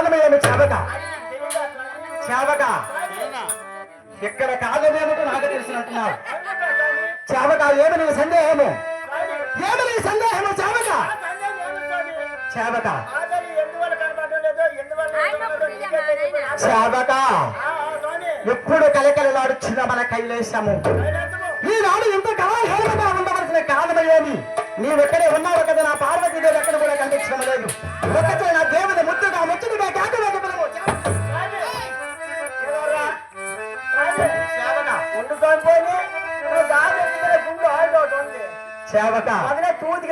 కాలమేమి చేవక? చేవక? ఇక్కడ కాలమేమిటో నాకు తెలిసినట్టున్నారు. చేవక ఏమి నీ సందేహము? ఏమి నీ సందేహము చేవక? చేవక. చేవక. ఎప్పుడు కలకలలాడుచున్న మన కైలేశము ఈనాడు ఎంత కళాహేళగా ఉండవలసిన కాలమయేమి నీవెక్కడే ఉన్నావు కదా? నా పార్వతీదేవి ఎక్కడ కూడా కనిపించడం లేదు. ఒకటే నా దేవుని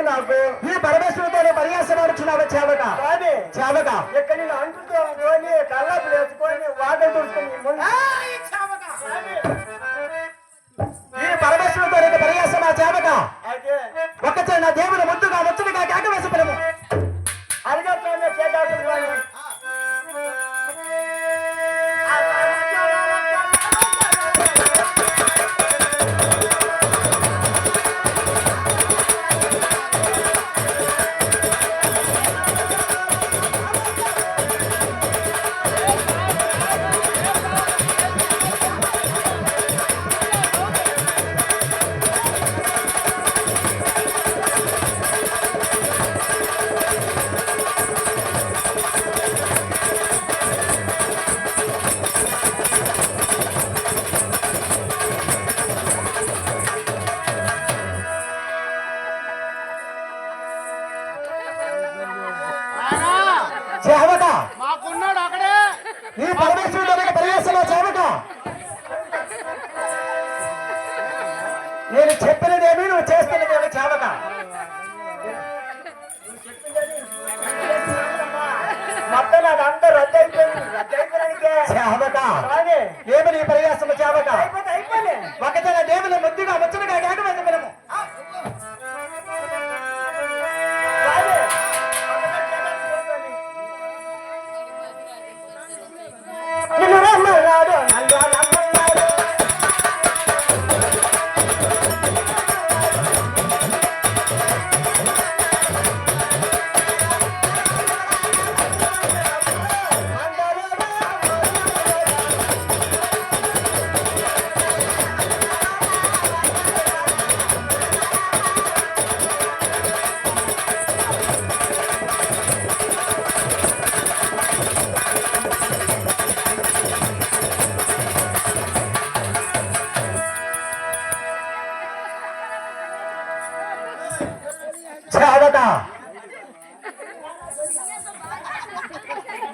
నాకు ఈ పరమేశ్వరుతో పర్యాసమాడుచున్నావు చేవక. చేవక. ఈ పరమేశ్వరుతో పర్యాసమా చేవక. ఒక్కచే నా దేవుని ముద్దుగా ముచ్చుగా కేక వేసపడము అడిగట్లోనే చేవక మాకున్నాడు అక్కడే. ఈ పరమేశ్వరుడు పర్యాసమా చేవక నేను చెప్పినదేమి నువ్వు చేస్తున్నదేమి చేవక మొత్తం అదంతా రద్దు అయిపోయింది రద్దు అయిపోయినానికే. చేవక కానీ ఏమి నీ పర్యాసమ చేవక